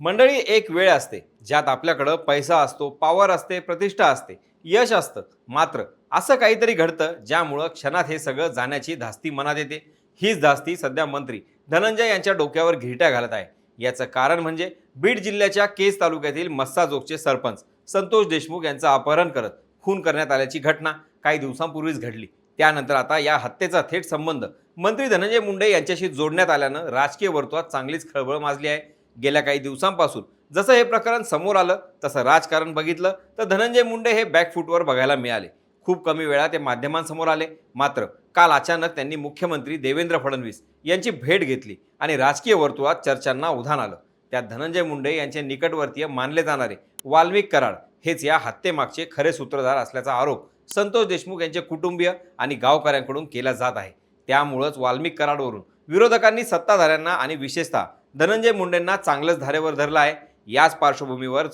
मंडळी एक वेळ असते ज्यात आपल्याकडं पैसा असतो पॉवर असते प्रतिष्ठा असते यश असतं. मात्र असं काहीतरी घडतं ज्यामुळं क्षणात हे सगळं जाण्याची धास्ती मनात येते. हीच धास्ती सध्या मंत्री धनंजय यांच्या डोक्यावर घिरट्या घालत आहे. याचं कारण म्हणजे बीड जिल्ह्याच्या केज तालुक्यातील मस्साजोगचे सरपंच संतोष देशमुख यांचं अपहरण करत खून करण्यात आल्याची घटना काही दिवसांपूर्वीच घडली. त्यानंतर आता या हत्येचा थेट संबंध मंत्री धनंजय मुंडे यांच्याशी जोडण्यात आल्यानं राजकीय वर्तुळात चांगलीच खळबळ माजली आहे. गेल्या काही दिवसांपासून. जसं हे प्रकरण समोर आलं तसं राजकारण बघितलं तर धनंजय मुंडे हे बॅकफूटवर बघायला मिळाले. खूप कमी वेळा ते माध्यमांसमोर आले. मात्र काल अचानक त्यांनी मुख्यमंत्री देवेंद्र फडणवीस यांची भेट घेतली आणि राजकीय वर्तुळात चर्चांना उधाण आलं. त्यात धनंजय मुंडे यांचे निकटवर्तीय मानले जाणारे वाल्मिक कराड हेच या हत्येमागचे खरे सूत्रधार असल्याचा आरोप संतोष देशमुख यांचे कुटुंबीय आणि गावकऱ्यांकडून केला जात आहे. त्यामुळंच वाल्मिक कराडवरून विरोधकांनी सत्ताधाऱ्यांना आणि विशेषतः धनंजय मुंडेंना चांगलंच धारेवर धरलं आहे. याच पार्श्वभूमीवर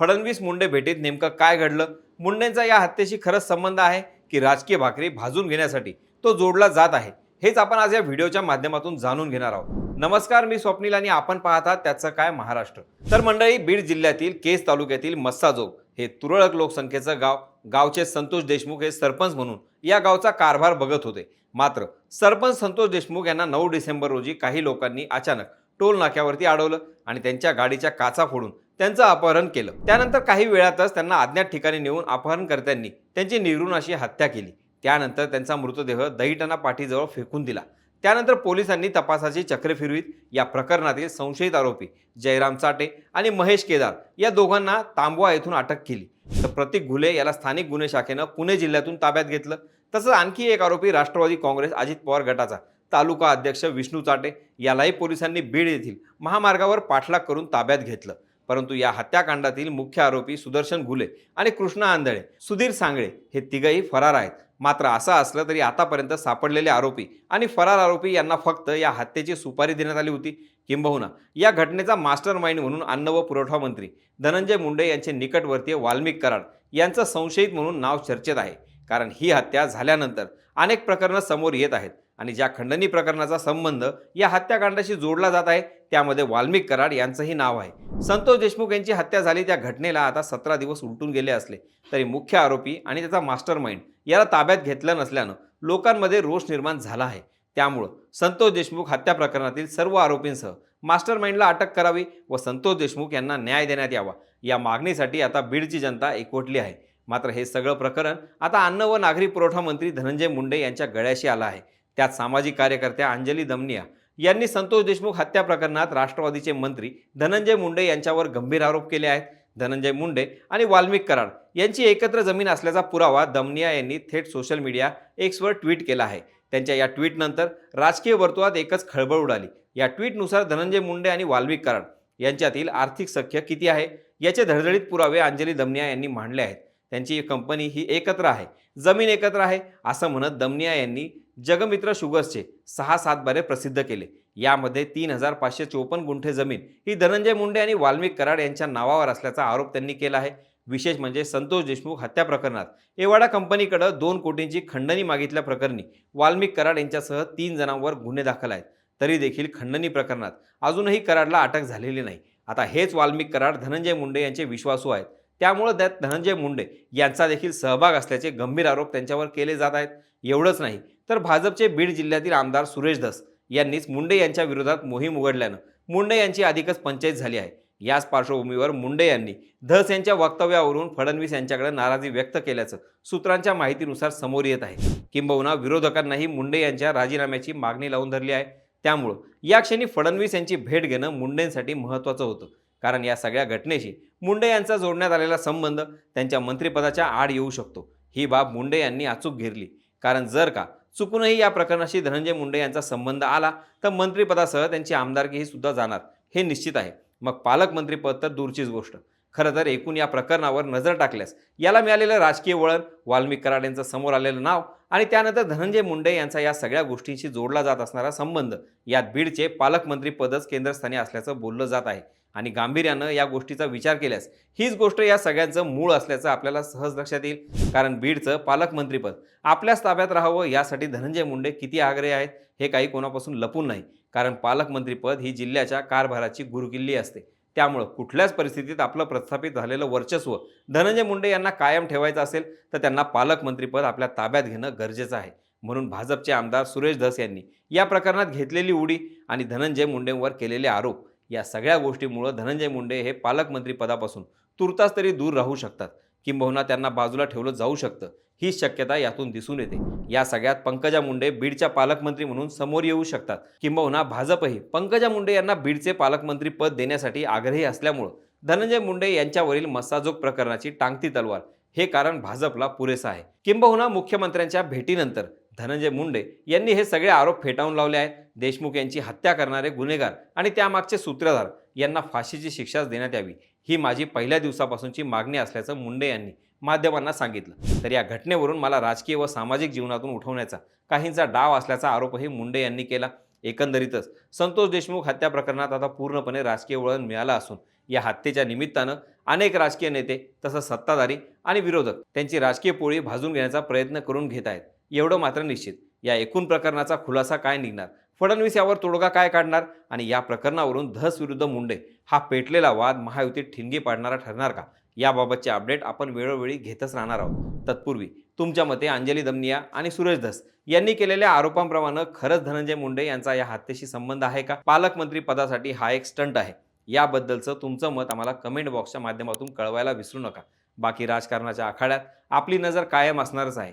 फडणवीस मुंडे भेटीत नेमकं काय घडलं? मुंडेंचा या हत्येशी खरंच संबंध आहे की राजकीय भाकरी भाजून घेण्यासाठी तो जोडला जात आहे? हेच आपण आज या व्हिडिओच्या माध्यमातून जाणून घेणार आहोत. नमस्कार मी स्वप्नील आणि आपण पाहता त्याचं काय महाराष्ट्र. तर मंडळी बीड जिल्ह्यातील केस तालुक्यातील मस्साजोग हे तुरळक लोकसंख्येचं गाव गावचे संतोष देशमुख हे सरपंच म्हणून या गावचा कारभार बघत होते. मात्र सरपंच संतोष देशमुख यांना नऊ डिसेंबर रोजी काही लोकांनी अचानक टोल नाक्यावरती अडवलं आणि त्यांच्या गाडीच्या काचा फोडून त्यांचं अपहरण केलं. त्यानंतर काही वेळातच त्यांना अज्ञात ठिकाणी नेऊन अपहरणकर्त्यांनी त्यांची निर्घृण अशी हत्या केली. त्यानंतर त्यांचा मृतदेह दहीटणा पाठीजवळ फेकून दिला. त्यानंतर पोलिसांनी तपासाची चक्रे फिरवीत. या प्रकरणातील संशयित आरोपी जयराम चाटे आणि महेश केदार या दोघांना तांबवा येथून अटक केली. तर प्रतीक घुले याला स्थानिक गुन्हे शाखेनं पुणे जिल्ह्यातून ताब्यात घेतलं. तसंच आणखी एक आरोपी राष्ट्रवादी काँग्रेस अजित पवार गटाचा. तालुका अध्यक्ष विष्णू चाटे यालाही पोलिसांनी बीड येथील महामार्गावर पाठलाग करून ताब्यात घेतलं. परंतु या हत्याकांडातील मुख्य आरोपी सुदर्शन घुले आणि कृष्णा आंधळे सुधीर सांगळे हे तिघही फरार आहेत. मात्र असं असलं तरी आतापर्यंत सापडलेले आरोपी आणि फरार आरोपी यांना फक्त या हत्येची सुपारी देण्यात आली होती. किंबहुना या घटनेचा मास्टर माइंड म्हणून अन्न व पुरवठा मंत्री धनंजय मुंडे यांचे निकटवर्तीय वाल्मिक कराड यांचं संशयित म्हणून नाव चर्चेत आहे. कारण ही हत्या झाल्यानंतर अनेक प्रकरणं समोर येत आहेत. आणि ज्या खंडणी प्रकरणाचा संबंध या हत्याकांडाशी जोडला जात आहे त्यामध्ये वाल्मिक कराड यांचंही नाव आहे. संतोष देशमुख यांची हत्या झाली त्या घटनेला आता सतरा दिवस उलटून गेले असले तरी मुख्य आरोपी आणि त्याचा मास्टर माइंड याला ताब्यात घेतलं नसल्यानं लोकांमध्ये रोष निर्माण झाला आहे. त्यामुळं संतोष देशमुख हत्या प्रकरणातील सर्व आरोपींसह मास्टर माइंडला अटक करावी व संतोष देशमुख यांना न्याय देण्यात यावा या मागणीसाठी आता बीडची जनता एकवटली आहे. मात्र हे सगळं प्रकरण आता अन्न व नागरी पुरवठा मंत्री धनंजय मुंडे यांच्या गळ्याशी आलं आहे. त्यात सामाजिक कार्यकर्त्या अंजली दमनिया यांनी संतोष देशमुख हत्या प्रकरणात राष्ट्रवादीचे मंत्री धनंजय मुंडे यांच्यावर गंभीर आरोप केले आहेत. धनंजय मुंडे आणि वाल्मिक कराड यांची एकत्र जमीन असल्याचा पुरावा दमनिया यांनी थेट सोशल मीडिया एक्सवर ट्विट केला आहे. त्यांच्या या ट्विटनंतर राजकीय वर्तुळात एकच खळबळ उडाली. या ट्विटनुसार धनंजय मुंडे आणि वाल्मिक कराड यांच्यातील आर्थिक सख्य किती आहे याचे धडधडीत पुरावे अंजली दमनिया यांनी मांडले आहेत. त्यांची कंपनी ही एकत्र आहे. जमीन एकत्र आहे असं म्हणत दमनिया यांनी जगमित्र शुगर्सचे सहा सातबारे प्रसिद्ध केले. यामध्ये तीन हजार पाचशे चोपन्न गुंठे जमीन ही धनंजय मुंडे आणि वाल्मिक कराड यांच्या नावावर असल्याचा आरोप त्यांनी केला आहे. विशेष म्हणजे संतोष देशमुख हत्या प्रकरणात. एवाडा कंपनीकडं दोन कोटींची खंडणी मागितल्या प्रकरणी वाल्मिक कराड यांच्यासह तीन जणांवर गुन्हे दाखल आहेत. तरी देखील खंडणी प्रकरणात अजूनही कराडला अटक झालेली नाही. आता हेच वाल्मिक कराड धनंजय मुंडे यांचे विश्वासू आहेत. त्यामुळं त्यात धनंजय मुंडे यांचा देखील सहभाग असल्याचे गंभीर आरोप त्यांच्यावर केले जात आहेत. एवढंच नाही. तर भाजपचे बीड जिल्ह्यातील आमदार सुरेश धस यांनीच मुंडे यांच्या विरोधात मोहीम उघडल्यानं मुंडे यांची अधिकच पंचायत झाली आहे. याच पार्श्वभूमीवर मुंडे यांनी धस यांच्या वक्तव्यावरून फडणवीस यांच्याकडे नाराजी व्यक्त केल्याचं सूत्रांच्या माहितीनुसार समोर येत आहे. किंबहुना विरोधकांनाही मुंडे यांच्या राजीनाम्याची मागणी लावून धरली आहे. त्यामुळं या क्षणी फडणवीस यांची भेट घेणं मुंडेंसाठी महत्त्वाचं होतं. कारण या सगळ्या घटनेशी मुंडे यांचा जोडण्यात आलेला संबंध त्यांच्या मंत्रिपदाच्या आड येऊ शकतो. ही बाब मुंडे यांनी अचूक घेरली. कारण जर का चुकूनही या प्रकरणाशी धनंजय मुंडे यांचा संबंध आला तर मंत्रिपदासह त्यांची आमदारकीही सुद्धा जाणार हे निश्चित आहे. मग पालकमंत्रीपद तर दूरचीच गोष्ट. खरं तर एकूण या प्रकरणावर नजर टाकल्यास याला मिळालेलं राजकीय वळण वाल्मिक कराड यांचं समोर आलेलं नाव आणि त्यानंतर धनंजय मुंडे यांचा या सगळ्या गोष्टींशी जोडला जात असणारा संबंध यात बीडचे पालकमंत्रीपदच केंद्रस्थानी असल्याचं बोललं जात आहे. आणि गांभीर्यानं या गोष्टीचा विचार केल्यास हीच गोष्ट या सगळ्यांचं मूळ असल्याचं आपल्याला सहज लक्षात येईल. कारण बीडचं पालकमंत्रीपद आपल्याच ताब्यात राहावं यासाठी धनंजय मुंडे किती आग्रही आहेत हे काही कोणापासून लपून नाही. कारण पालकमंत्रीपद ही जिल्ह्याच्या कारभाराची गुरुकिल्ली असते. त्यामुळं कुठल्याच परिस्थितीत आपलं प्रस्थापित झालेलं वर्चस्व धनंजय मुंडे यांना कायम ठेवायचं असेल तर त्यांना पालकमंत्रीपद आपल्या ताब्यात घेणं गरजेचं आहे. म्हणून भाजपचे आमदार सुरेश धस यांनी या प्रकरणात घेतलेली उडी आणि धनंजय मुंडेंवर केलेले आरोप या सगळ्या गोष्टीमुळं धनंजय मुंडे हे पालकमंत्री पदापासून तुर्तास तरी दूर राहू शकतात. किंबहुना त्यांना बाजूला ठेवलं जाऊ शकतं. ही शक्यता यातून दिसून येते. या सगळ्यात पंकजा मुंडे बीडच्या पालकमंत्री म्हणून समोर येऊ शकतात. किंबहुना भाजपही पंकजा मुंडे यांना बीडचे पालकमंत्री पद देण्यासाठी आग्रही असल्यामुळं धनंजय मुंडे यांच्यावरील मस्साजोग प्रकरणाची टांगती तलवार हे कारण भाजपला पुरेसं आहे. किंबहुना मुख्यमंत्र्यांच्या भेटीनंतर धनंजय मुंडे यांनी हे सगळे आरोप फेटाळून लावले आहेत. देशमुख यांची हत्या करणारे गुन्हेगार आणि त्यामागचे सूत्रधार यांना फाशीची शिक्षाच देण्यात यावी. ही माझी पहिल्या दिवसापासूनची मागणी असल्याचं मुंडे यांनी माध्यमांना सांगितलं. तर या घटनेवरून मला राजकीय व सामाजिक जीवनातून उठवण्याचा काहींचा डाव असल्याचा आरोपही मुंडे यांनी केला. एकंदरीतच संतोष देशमुख हत्या प्रकरणात आता पूर्णपणे राजकीय वळण मिळालं असून या हत्येच्या निमित्तानं अनेक राजकीय नेते तसंच सत्ताधारी आणि विरोधक त्यांची राजकीय पोळी भाजून घेण्याचा प्रयत्न करून घेत आहेत. एवढं मात्र निश्चित. या एकूण प्रकरणाचा खुलासा काय निघणार? फडणवीस यावर तोडगा काय काढणार? आणि या प्रकरणावरून धस विरुद्ध मुंडे हा पेटलेला वाद महायुतीत ठिणगी पाडणारा ठरणार का? याबाबतचे अपडेट आपण वेळोवेळी घेतच राहणार आहोत. तत्पूर्वी तुमच्या मते अंजली दमनिया आणि सुरेश धस यांनी केलेल्या आरोपांप्रमाणे खरंच धनंजय मुंडे यांचा या हत्येशी संबंध आहे का? पालकमंत्री पदासाठी हा एक स्टंट आहे. याबद्दलचं तुमचं मत आम्हाला कमेंट बॉक्सच्या माध्यमातून कळवायला विसरू नका. बाकी राजकारणाच्या आखाड्यात आपली नजर कायम असणारच आहे.